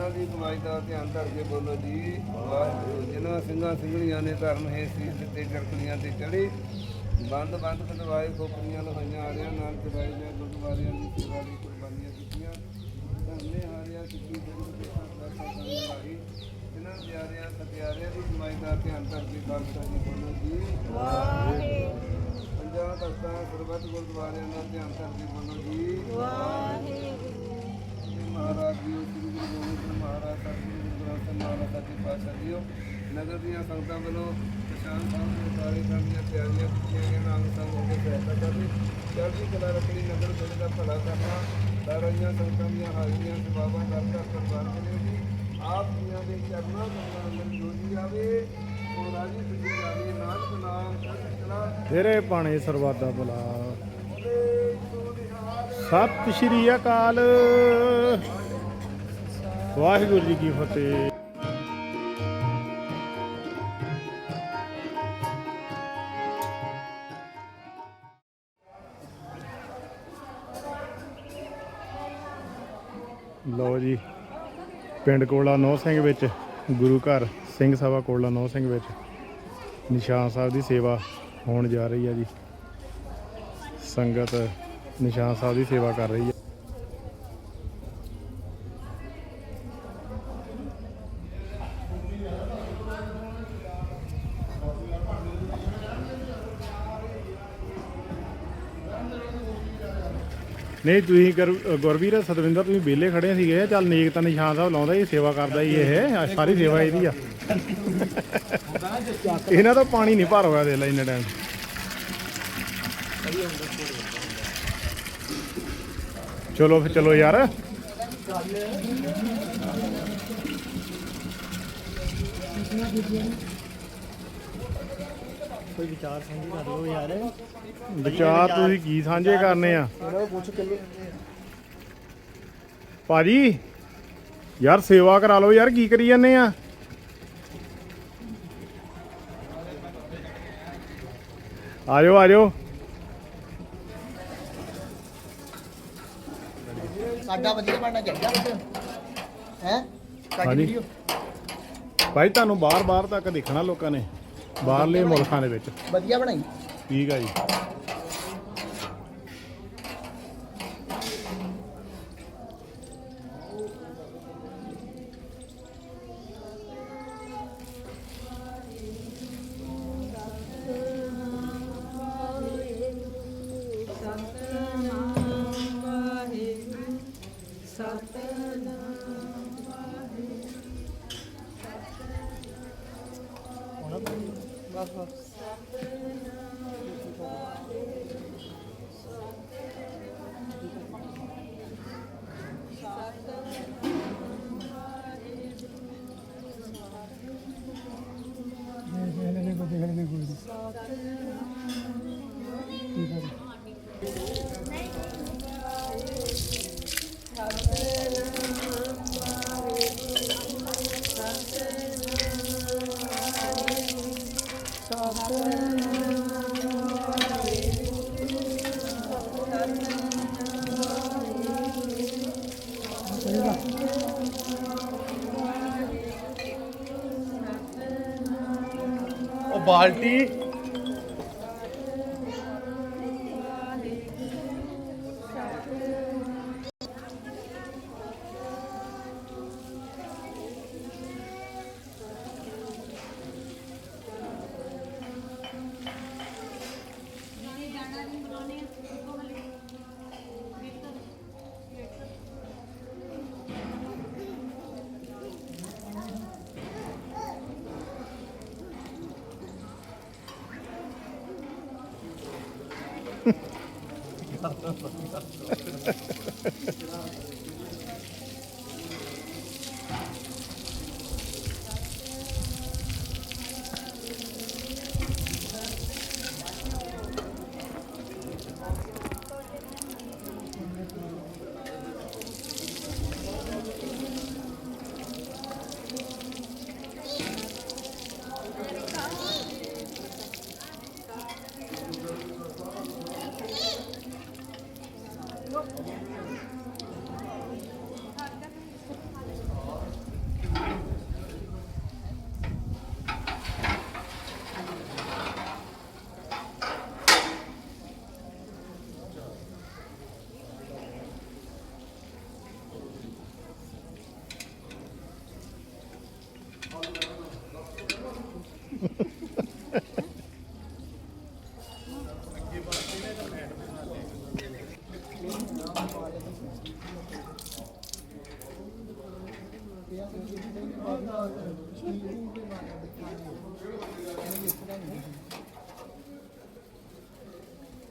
ਜਿਨ੍ਹਾਂ ਦੀ ਕਮਾਈ ਦਾ ਧਿਆਨ ਧਰ ਕੇ ਬੋਲੋ ਜੀ ਵਾਹਿਗੁਰੂ ਜਿਨ੍ਹਾਂ ਸਿੰਘਾਂ ਸਿੰਘਣੀਆਂ ਨੇ ਧਰਮ ਹੈ ਸੀ ਦਿੱਤੇ ਚਰਕਲੀਆਂ ਤੇ ਚੜੇ ਬੰਦ ਬੰਦ ਕਟਵਾਏ ਖੋਪਰੀਆਂ ਲਹਾਈਆਂ ਆਰਿਆਂ ਨਾਲ ਚਵਾਏ ਗਏ ਗੁਰਦੁਆਰਿਆਂ ਦੀ ਸੇਵਾ ਦੀ ਕੁਰਬਾਨੀਆਂ ਕੀਤੀਆਂ ਧਰਮੇ ਹਾਰਿਆ ਸਿੱਖੀ ਗੁਰੂ ਦੇ ਸਾਥ ਸਾਥ ਲਾਈ ਜਿਨ੍ਹਾਂ ਪਿਆਰਿਆਂ ਸਤਿਆਰਿਆਂ ਦੀ ਕਮਾਈ ਦਾ ਧਿਆਨ ਧਰ ਕੇ ਖਾਲਸਾ ਜੀ ਬੋਲੋ ਜੀ। ਪੰਜਾਬ ਤਖਤਾਂ ਸਰਬੱਤ ਗੁਰਦੁਆਰਿਆਂ ਦਾ ਧਿਆਨ ਧਰ ਕੇ ਬੋਲੋ ਜੀ। ਜੀ ਮਹਾਰਾਜ ਜੀ, ਸ੍ਰੀ ਗੁਰੂ ਗੋਬਿੰਦ ਸਿੰਘ ਮਹਾਰਾਜ ਸਤਿਗੁਰੂ ਗੁਰੂ ਗ੍ਰੰਥ ਸਾਹਿਬ ਮਹਾਰਾਜ ਸੱਚੇ ਪਾਤਸ਼ਾਹ ਜੀਓ ਨਗਰ ਦੀਆਂ ਸੰਗਤਾਂ ਵੱਲੋਂ ਪਛਾਣ ਸਾਹਿਬ ਦੇ ਸਾਰੇ ਕੰਮ ਦੀਆਂ ਤਿਆਰੀਆਂ ਕੀਤੀਆਂ ਗਈਆਂ ਨਾਮ ਸੰਗ ਹੋ ਕੇ ਸਹਾਇਤਾ ਕਰਨੀ ਚੜ੍ਹਦੀ ਕਲਾ ਰੱਖਣੀ ਨਗਰ ਪਿੰਡ ਦਾ ਭਲਾ ਕਰਨਾ ਸਾਰੀਆਂ ਸੰਗਤਾਂ ਦੀਆਂ ਹਾਜ਼ਰੀਆਂ, ਸੇਵਾਵਾਂ ਕਰ ਕਰ ਪ੍ਰਵਾਨ ਕਰਿਓ ਜੀ ਆਪ ਜੀਆਂ ਦੇ ਚਰਨਾਂ ਕਮਲਾਂ ਅੰਦਰ ਜੋਜੀ ਆਵੇ। ਉਹ ਰਾਜੀ ਖੁਸ਼ੀ ਜਾਵੇ ਨਾਨਕ ਨਾਮ ਚੜ੍ਹਦੀ ਕਲਾ ਤੇਰੇ ਪਾਣੇ ਸਰਬੱਤ ਦਾ ਸਤਿ ਸ਼੍ਰੀ ਅਕਾਲ। ਵਾਹਿਗੁਰੂ ਜੀ ਕੀ ਫਤਿਹ। ਲਓ ਜੀ, ਪਿੰਡ ਕੋਲਾ ਨੌ ਸਿੰਘ ਵਿੱਚ, ਗੁਰੂ ਘਰ ਸਿੰਘ ਸਭਾ ਕੋਲਾ ਨੌ ਸਿੰਘ ਵਿੱਚ ਨਿਸ਼ਾਨ ਸਾਹਿਬ ਦੀ ਸੇਵਾ ਹੋਣ ਜਾ ਰਹੀ ਹੈ ਜੀ। ਸੰਗਤ ਨਿਸ਼ਾਨ ਸਾਹਿਬ ਦੀ ਸੇਵਾ ਕਰ ਰਹੀ ਹੈ। ਨਹੀਂ, ਤੁਸੀਂ ਗੁਰ- ਗੁਰਵੀਰ, ਸਤਵਿੰਦਰ, ਤੁਸੀਂ ਵਿਹਲੇ ਖੜੇ ਸੀਗੇ। ਚੱਲ ਨੇਕ ਤਾਂ ਨਿਸ਼ਾਨ ਸਾਹਿਬ ਲਾਉਂਦਾ ਹੀ, ਸੇਵਾ ਕਰਦਾ ਹੀ ਇਹ। ਸਾਰੀ ਸੇਵਾ ਇਹਦੀ ਆ। ਇਹਨਾਂ ਦਾ ਪਾਣੀ ਨਹੀਂ ਭਰ ਹੋਇਆ ਦੇ ਲੈ ਇੰਨੇ ਟਾਈਮ ਚਲੋ ਫਿਰ ਚਲੋ ਯਾਰ। ਕੋਈ ਵਿਚਾਰ ਸਾਂਝੇ ਕਰ ਲਓ ਯਾਰ। ਵਿਚਾਰ ਤੁਸੀਂ ਕੀ ਸਾਂਝੇ ਕਰਨੇ ਆ? ਉਹਨਾਂ ਪੁੱਛ ਭਾਜੀ ਯਾਰ ਸੇਵਾ ਕਰਾ ਲਓ ਯਾਰ ਕੀ ਕਰੀ ਜਾਂਦੇ ਆ? ਆਜੋ ਆਜੋ ਸਾਡਾ ਵਧੀਆ ਬਣਨਾ ਚਾਹੀਦਾ ਹੈ? ਹਾਂਜੀ। ਵੀਡੀਓ। ਭਾਈ ਤੁਹਾਨੂੰ ਬਾਹਰ-ਬਾਹਰ ਤੱਕ ਦੇਖਣਾ ਲੋਕਾਂ ਨੇ ਬਾਹਰਲੇ ਮੁਲਕਾਂ ਦੇ ਵਿੱਚ। ਵਧੀਆ ਬਣਾਈ। ਠੀਕ ਆ ਜੀ। ਉਹ ちょっと待って。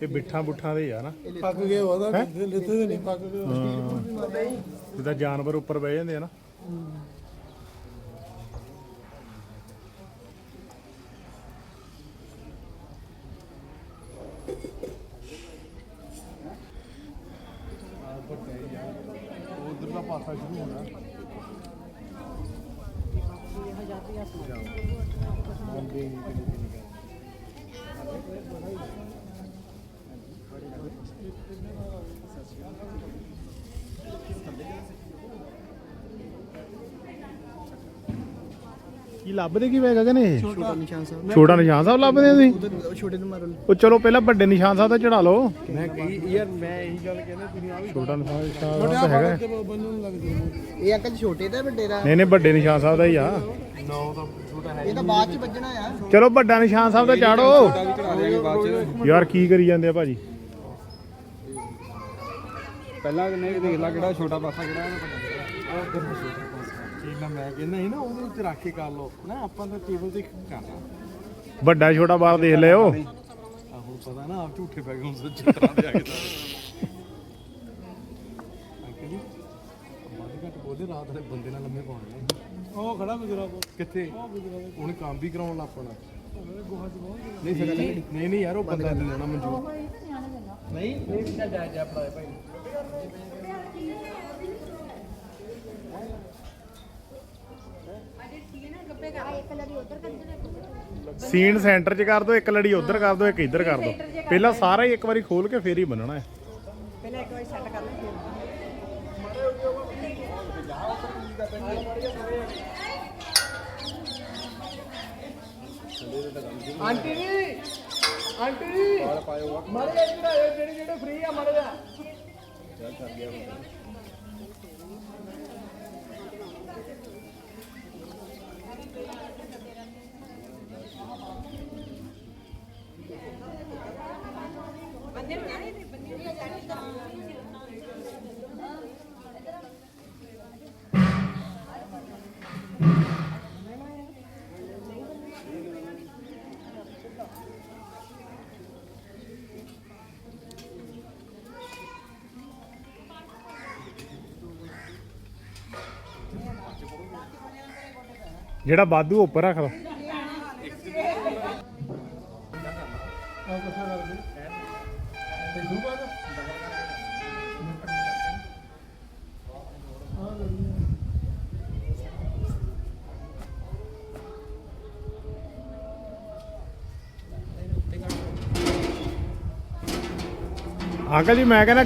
ਇਹ ਬਿੱਠਾਂ ਬੁੱਠਾਂ ਦੇ ਆ ਨਾ। ਪੱਕ ਗਏ ਉਹਦਾ ਲਿੱਤੇ ਤੇ ਨਹੀਂ ਪੱਕ ਗਏ। ਜਿੱਦਾਂ ਜਾਨਵਰ ਉੱਪਰ ਬਹਿ ਜਾਂਦੇ ਆ ਨਾ। ਉਧਰ ਦਾ ਪਾਸਾ ਸ਼ੁਰੂ ਹੋਣਾ। ਕੀ ਲੱਭਦੇ ਕੀ ਵੇ ਗਗਨ ਇਹ ਛੋਟਾ ਨਿਸ਼ਾਨ ਸਾਹਿਬ। ਛੋਟਾ ਨਿਸ਼ਾਨ ਸਾਹਿਬ ਲੱਭਦੇ ਆ ਤੁਸੀਂ? ਉਧਰ ਛੋਟੇ ਨੂੰ ਮਾਰੋ ਉਹ ਚਲੋ ਪਹਿਲਾਂ ਵੱਡੇ ਨਿਸ਼ਾਨ ਸਾਹਿਬ ਤੇ ਚੜਾ ਲਓ। ਮੈਂ ਕਹੀ ਯਾਰ ਮੈਂ ਇਹੀ ਗੱਲ ਕਹਿੰਦਾ ਤੁਸੀਂ ਆ ਵੀ ਛੋਟਾ ਨਿਸ਼ਾਨ ਸਾਹਿਬ ਤਾਂ ਹੈਗਾ। ਤੇ ਬੰਨਣ ਲੱਗ ਜਾਂਦੇ ਇਹ ਅੰਕਲ ਛੋਟੇ ਦਾ ਵੱਡੇ ਦਾ? ਨਹੀਂ ਨਹੀਂ ਵੱਡੇ ਨਿਸ਼ਾਨ ਸਾਹਿਬ ਦਾ ਹੀ ਆ। ਨੌ ਦਾ ਛੋਟਾ ਹੈ ਇਹ ਤਾਂ ਬਾਅਦ ਚ ਵੱਜਣਾ ਆ। ਚਲੋ ਵੱਡਾ ਨਿਸ਼ਾਨ ਸਾਹਿਬ ਦਾ ਚਾੜੋ ਯਾਰ ਕੀ ਕਰੀ ਜਾਂਦੇ ਆ ਭਾਜੀ? ਪਹਿਲਾਂ ਨਹੀਂ ਦੇਖ ਲਾ ਕਿਹੜਾ ਛੋਟਾ ਪਾਸਾ ਕਿਹੜਾ ਠੀਕ ਨਾ ਮੈਂ ਕਹਿੰਦਾ ਸੀ ਨਾ ਉਹਦੇ ਵਿੱਚ ਰੱਖ ਕੇ ਕਰ ਲਓ। ਨਾ ਆਪਾਂ ਤਾਂ ਟੇਬਲ ਤੇ ਕਰਨਾ ਵੱਡਾ ਛੋਟਾ ਬਾਹਰ ਦੇਖ ਲਿਓ। ਆ ਹੁਣ ਪਤਾ ਨਾ ਆਪ ਝੂਠੇ ਪੈ ਗਏ ਹੁਣ ਸੱਚੀ ਤਰ੍ਹਾਂ ਦੇ ਆ ਗਏ ਬੋਲੇ ਰਾਤ ਦੇ ਬੰਦੇ ਨਾਲ ਲੰਮੇ ਪਾਉਣੇ ਉਹ ਖੜਾ ਗੁਜਰਾ ਕਿੱਥੇ? ਉਹਨੇ ਕੰਮ ਵੀ ਕਰਾਉਣ ਲੱਗ ਪਣਾ। ਨਹੀਂ ਨਹੀਂ। ਯਾਰ ਉਹ ਬੰਦਾ ਨਹੀਂ ਲੈਣਾ ਮਨਜ਼ੂਰ ਨਹੀਂ ਨਹੀਂ ਜਾ ਜਾ ਭਾਈ ਸੀਨ ਸੈਂਟਰ 'ਚ ਕਰ ਦਿਓ ਇੱਕ ਲੜੀ ਉਧਰ ਕਰ ਦਿਓ ਇੱਕ ਇੱਧਰ ਕਰ ਦਿਓ ਪਹਿਲਾਂ ਸਾਰਾ ਹੀ ਇੱਕ ਵਾਰੀ ਖੋਲ ਕੇ ਫੇਰ ਹੀ ਬੰਨਣਾ ਹੈ। ਪਹਿਲਾਂ ਇੱਕ ਵਾਰੀ ਸੈੱਟ ਕਰ ਲੈ ਫਿਰ ਆਂਟੀ ਜੀ ਆਂਟੀ ਜੀ। ਮਾਰੇ ਜਿਹੜਾ ਜਿਹੜੇ ਜਿਹੜੇ ਫ੍ਰੀ ਆ ਮਾਰੇ ਜਾ ਜਿਹੜਾ ਬਾਦੂ ਉੱਪਰ ਰੱਖ ਲਓ ਅੰਕਲ ਜੀ ਮੈਂ ਕਹਿੰਦਾ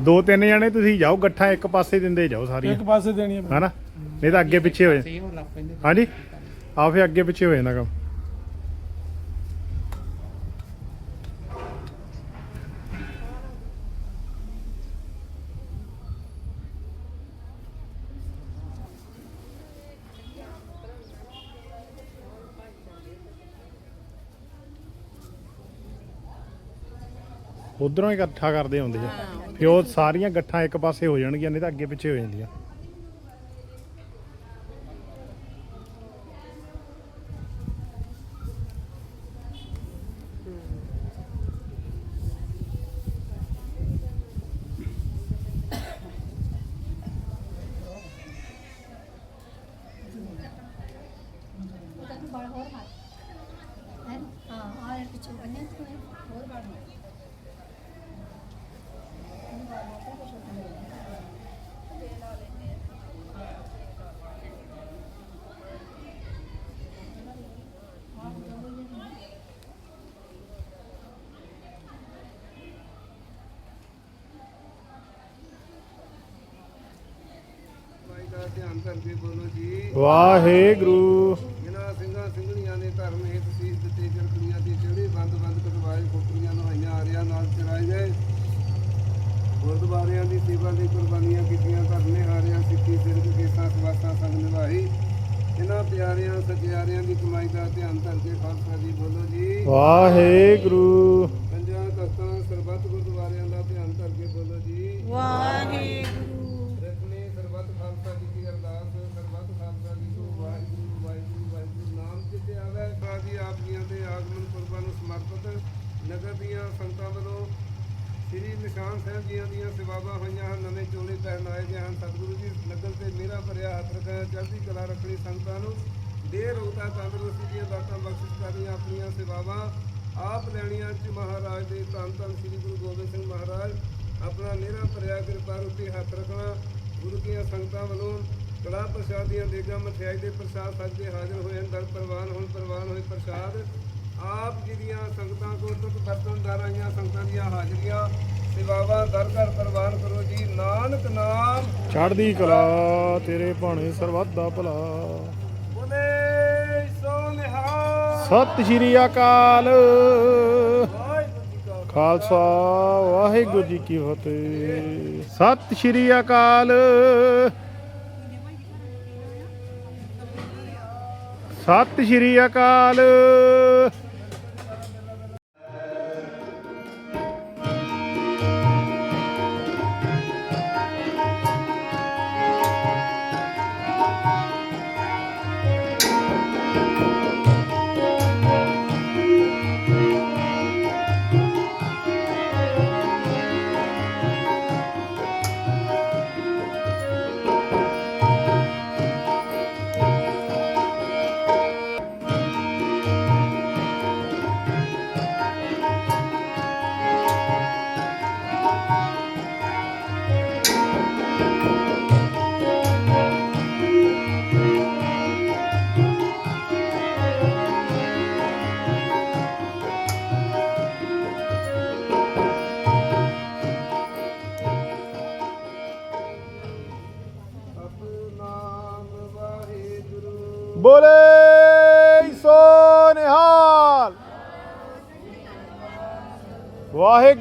ਦੋ ਤਿੰਨ ਜਣੇ ਤੁਸੀਂ ਜਾਓ ਗੱਠਾਂ ਇੱਕ ਪਾਸੇ ਦਿੰਦੇ ਜਾਓ ਸਾਰੀਆਂ। ਇੱਕ ਪਾਸੇ ਦੇਣੀ ਆ। ਹਨਾ ਨਹੀਂ ਤਾਂ ਅੱਗੇ ਪਿੱਛੇ ਹੋ ਜਾਏ ਹਾਂਜੀ? ਆ ਫੇ ਅੱਗੇ ਪਿੱਛੇ ਹੋ ਜਾਂਦਾ ਕੰਮ। ਉਧਰੋਂ ਇਕੱਠਾ ਕਰਦੇ ਹੁੰਦੇ ਆ। ਫਿਰ ਉਹ ਸਾਰੀਆਂ ਗੱਠਾਂ ਇੱਕ ਪਾਸੇ ਹੋ ਜਾਣਗੀਆਂ ਨਹੀਂ ਤਾਂ ਅੱਗੇ ਪਿੱਛੇ ਹੋ ਜਾਂਦੀਆਂ ਉਹਦਾ ਤੂੰ ਬੜਾ ਹੋਰ ਮਾਰ ਹੈ ਹਾਂ ਆ ਪਿੱਛੇ ਬੰਨੇ ਤੂੰ ਹੋਰ ਬਾੜ ਮਾਰ ਭਾਈ ਦਾ ਧਿਆਨ ਕਰਕੇ ਬੋਲੋ ਜੀ। ਵਾਹਿਗੁਰੂ। ਜਿਨ੍ਹਾਂ ਸਿੰਘਾਂ ਸਿੰਘਣੀਆਂ ਨੇ ਧਰਮ ਹੇਤ ਸੀਸ ਦਿੱਤੇ ਚਰਕੜੀਆਂ ਤੇ ਚੜੇ ਬੰਦ ਬੰਦ ਕਟਵਾਏ ਖੋਪਰੀਆਂ ਨਵਾਈਆਂ ਆਰਿਆਂ ਨਾਲ ਚਰਾਏ ਗਏ। ਗੁਰਦੁਆਰਿਆਂ ਦੀ ਸੇਵਾ ਲਈ ਕੁਰਬਾਨੀਆਂ ਕੀਤੀਆਂ ਧਰਨੇ ਹਾਰਿਆਂ ਸਿੱਖੀ ਸਿਰਕ ਕੇਸਾਂ ਸਵਾਸਾਂ ਸੰਗ ਨਿਭਾਈ। ਇਹਨਾਂ ਪਿਆਰਿਆਂ ਸਚਿਆਰਿਆਂ ਦੀ ਕਮਾਈ ਦਾ ਧਿਆਨ ਧਰ ਕੇ ਖਾਲਸਾ ਜੀ ਬੋਲੋ ਜੀ। ਵਾਹਿਗੁਰੂ। ਪੰਜਾਂ ਤਖਤਾਂ ਸਰਬੱਤ ਗੁਰਦੁਆਰਿਆਂ ਦਾ ਧਿਆਨ ਧਰ ਕੇ ਬੋਲੋ ਜੀ। ਵਾਹਿਗੁਰੂ। ਖਾਲਸਾ ਜੀ ਦੀ ਅਰਦਾਸ, ਸਰਬੱਤ ਖਾਲਸਾ ਜੀ ਤੋਂ ਵਾਹਿਗੁਰੂ ਵਾਹਿਗੁਰੂ ਵਾਹਿਗੁਰੂ। ਨਾਮ ਜਿਤੇ ਆਵੇ ਸਾਡੀ ਆਪ ਜੀਆਂ ਦੇ ਆਗਮਨ ਪੁਰਬਾਂ ਨੂੰ ਸਮਰਪਿਤ ਨਗਰ ਦੀਆਂ ਸੰਗਤਾਂ ਵੱਲੋਂ ਸ੍ਰੀ ਨਿਸ਼ਾਨ ਸਾਹਿਬ ਜੀਆਂ ਦੀਆਂ ਸੇਵਾਵਾਂ ਹੋਈਆਂ ਹਨ, ਨਵੇਂ ਚੋਲੇ ਪਹਿਨ ਗਏ ਹਨ। ਸਤਿਗੁਰੂ ਜੀ, ਨਗਰ ਤੇ ਮੇਰਾ ਭਰਿਆ ਹੱਥ ਰੱਖਿਆ ਚੜ੍ਹਦੀ ਕਲਾ ਰੱਖਣੀ ਸੰਤਾਂ ਨੂੰ ਦੇ ਰੋਤਾ ਤੰਦਰੁਸਤੀ ਦੀਆਂ ਦਾਤਾਂ ਬਖਸ਼ਿਸ਼ ਕਰਨੀਆਂ, ਆਪਣੀਆਂ ਸੇਵਾਵਾਂ ਆਪ ਲੈਣੀਆਂ ਚ ਮਹਾਰਾਜ ਦੇ ਧੰਨ ਧੰਨ ਸ੍ਰੀ ਗੁਰੂ ਗੋਬਿੰਦ ਸਿੰਘ ਮਹਾਰਾਜ। ਆਪਣਾ ਨਿਹਰਾ ਭਰਿਆ, ਕਿਰਪਾ ਉੱਤੇ ਹੱਥ ਰੱਖਣਾ। ਗੁਰੂ ਦੀਆਂ ਸੰਗਤਾਂ ਵੱਲੋਂ ਕੜਾ ਪ੍ਰਸ਼ਾਦ ਦੀਆਂ ਦੇਗਾਂ ਮਠਿਆਈ ਦੇ ਪ੍ਰਸ਼ਾਦ ਸੱਜੇ ਹਾਜ਼ਰ ਹੋਏ ਹਨ ਦਰ ਪ੍ਰਵਾਨ ਹੁਣ ਪ੍ਰਵਾਨ ਹੋਏ ਪ੍ਰਸ਼ਾਦ। ਆਪ ਜੀ ਦੀਆਂ ਸੰਗਤਾਂ ਕੋਲ ਤੁਤ ਬਰਤਨਦਾਰ ਆਈਆਂ ਸੰਗਤਾਂ ਦੀਆਂ ਹਾਜ਼ਰੀਆਂ ਸੇਵਾਵਾਂ ਦਰ ਘਰ ਪ੍ਰਵਾਨ ਕਰੋ ਜੀ। ਨਾਨਕ ਨਾਮ। ਚੜ੍ਹਦੀ ਕਲਾ ਤੇਰੇ ਭਾਣੇ ਸਰਬੱਤ ਦਾ ਭਲਾ। ਬੋਲੇ ਸੋ ਨਿਹਾਲ। ਸਤਿ ਸ਼੍ਰੀ ਅਕਾਲ। ਕਾ ਖਾਲਸਾ ਵਾਹਿਗੁਰੂ ਜੀ ਕੀ ਫਤਿਹ। ਸਤਿ ਸ਼੍ਰੀ ਅਕਾਲ। ਸਤਿ ਸ਼੍ਰੀ ਅਕਾਲ।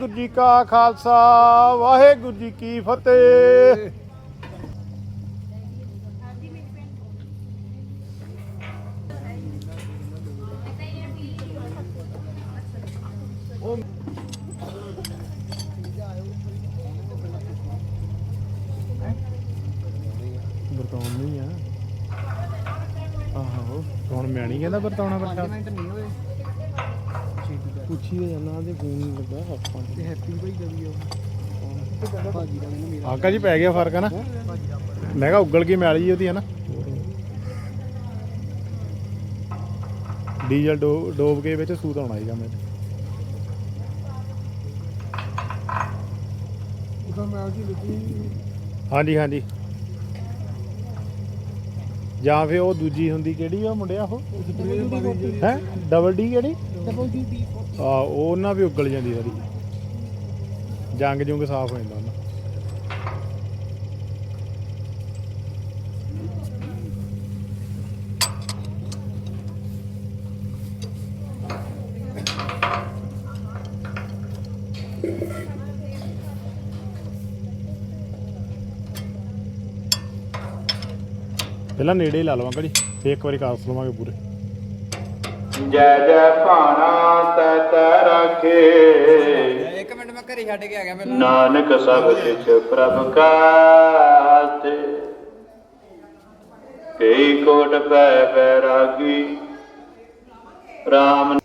ਵਾਹਿਗੁਰੂ ਜੀ ਕਾ ਖਾਲਸਾ ਵਾਹਿਗੁਰੂ ਜੀ ਕੀ ਫਤਿਹ। ਬਰਤੌਣ ਨਹੀਂ ਆ। ਆਹੋ ਹੁਣ ਮੈਂ ਨਹੀਂ ਕਹਿੰਦਾ ਨਹੀਂ ਹੋਏ ਪੁੱਛੀ ਦੇ ਜਾਨਾ ਦੇ ਫੋਨ ਲੱਗਾ ਆਪਾਂ ਤੇ ਹੈਪੀ ਭਾਈ ਦਾ ਵੀ ਉਹ ਭਾਜੀ ਦਾ ਮੈਨੂੰ ਮੇਰਾ ਆਕਾ ਜੀ ਪੈ ਗਿਆ ਫ਼ਰਕ ਹੈ ਨਾ? ਮੈਂ ਕਿਹਾ ਉਗਲ ਗਈ ਮੈਲ ਜੀ ਉਹਦੀ ਹੈ ਨਾ? ਡੀਜ਼ਲ ਡੋਬ ਕੇ ਵਿੱਚ ਸੂਤ ਆਉਣਾ ਸੀਗਾ ਮੇਰੇ ਉਹਦਾ ਜੀ ਹਾਂਜੀ ਹਾਂਜੀ। ਜਾਂ ਫਿਰ ਉਹ ਦੂਜੀ ਹੁੰਦੀ ਕਿਹੜੀ ਆ ਮੁੰਡਿਆ ਉਹ? ਹੈ? ਡਬਲ ਡੀ ਕਿਹੜੀ? ਡਬਲ ਡੀ ਡੀ ਆ ਉਹ ਉਹਨਾਂ ਵੀ ਉਗਲ ਜਾਂਦੀ ਸਾਰੀ। ਜੰਗ ਜੁੰਗ ਸਾਫ਼ ਹੋ ਜਾਂਦਾ ਪਹਿਲਾਂ ਨੇੜੇ ਹੀ ਲਾ ਲਵਾਂ ਘੜੀ ਫੇਰ ਇੱਕ ਵਾਰੀ ਕਾਸ ਲਵਾਂਗੇ ਪੂਰੇ। ਜੈ ਜੈ ਭਾਣਾ ਤੈ ਤੈ ਰਾਖੇ। ਇੱਕ ਮਿੰਟ ਮੈਂ ਘਰੇ ਛੱਡ ਕੇ ਆ ਗਿਆ ਮੈਂ ਨਾਨਕ ਸਭ ਸਿਚ ਪ੍ਰਭ ਕਾਤੇ ਕਈ ਕੋਟ ਪੈ ਬੈਰਾਗੀ RAM